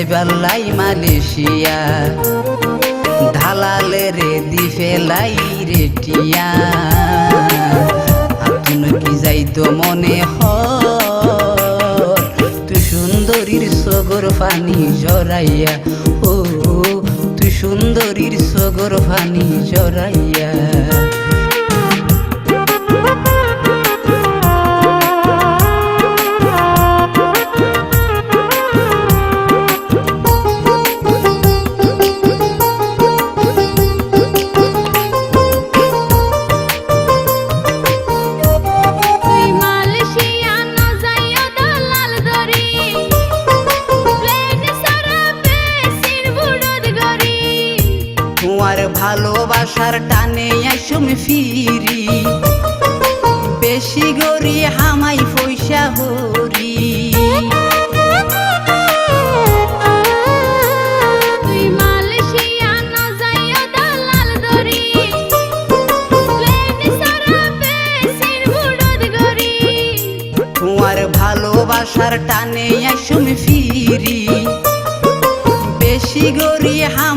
যাইবার মালয়েশিয়া ঢালালে রে দি ফেলাই রে টিয়া আতুন কি যাইতো মনে হ তুই সুন্দরীর সগর ফানি জরাইয়া ও তুই সুন্দরীর সগর ফানি জরাইয়া ভালোবাসার টানে আসুম ফিরি। বেশি গরি হামাই পয়সা হরি তোমার ভালোবাসার টানে আসুম ফিরি। বেশি গরি হামাই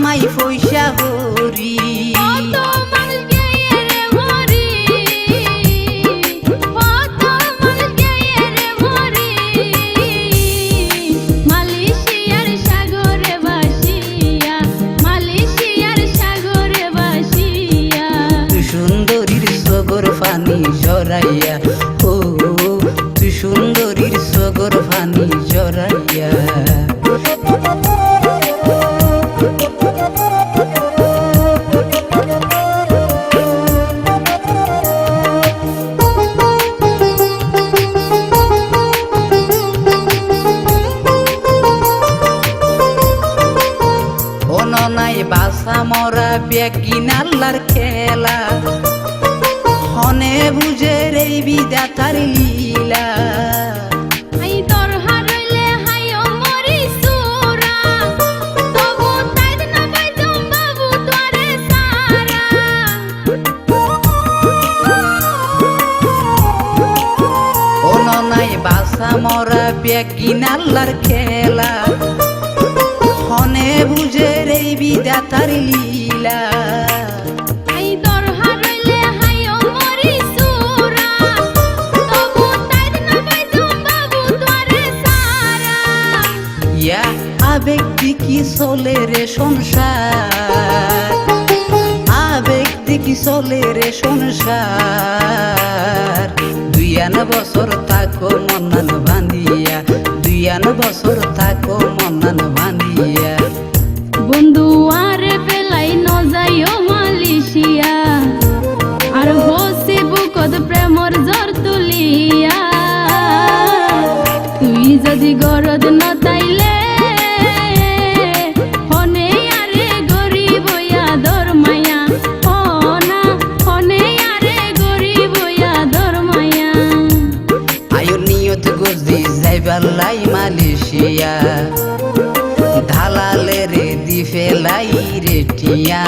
জরাইয়া ও তুই সুন্দরীর সগর ফানি জরাইয়া নাই বাসা মরা বেকিনাল্লার খেলা। হনে বুঝে রে বিদাতার লীলা। মরি বাসা মরা বেকিনাল্লার খেলা। হনে বুঝে রে বিদাতার লীলা। আবেগ কি চলে রে সংসার? ব্যক্তি কি চলে রে সংসার? দুইয়ান বছর থাকো মনান বান্ধিয়া। দুইয়ান বছর থাকো মনান বান্ধিয়া। মালয়েশিয়া ঢালালে রে দি ফেলাই রে টিয়া।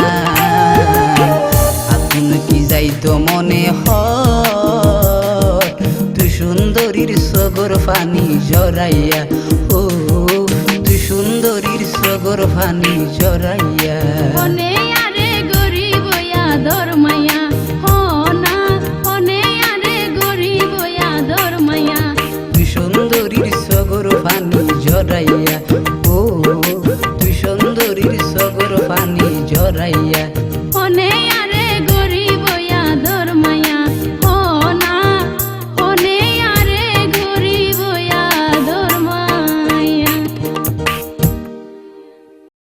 আগুন কি যাইতো মনে হয়? তুই সুন্দরীর সগর ফানি জড়াইয়া, ও, তুই সুন্দরীর সগর ফানি জরাইয়া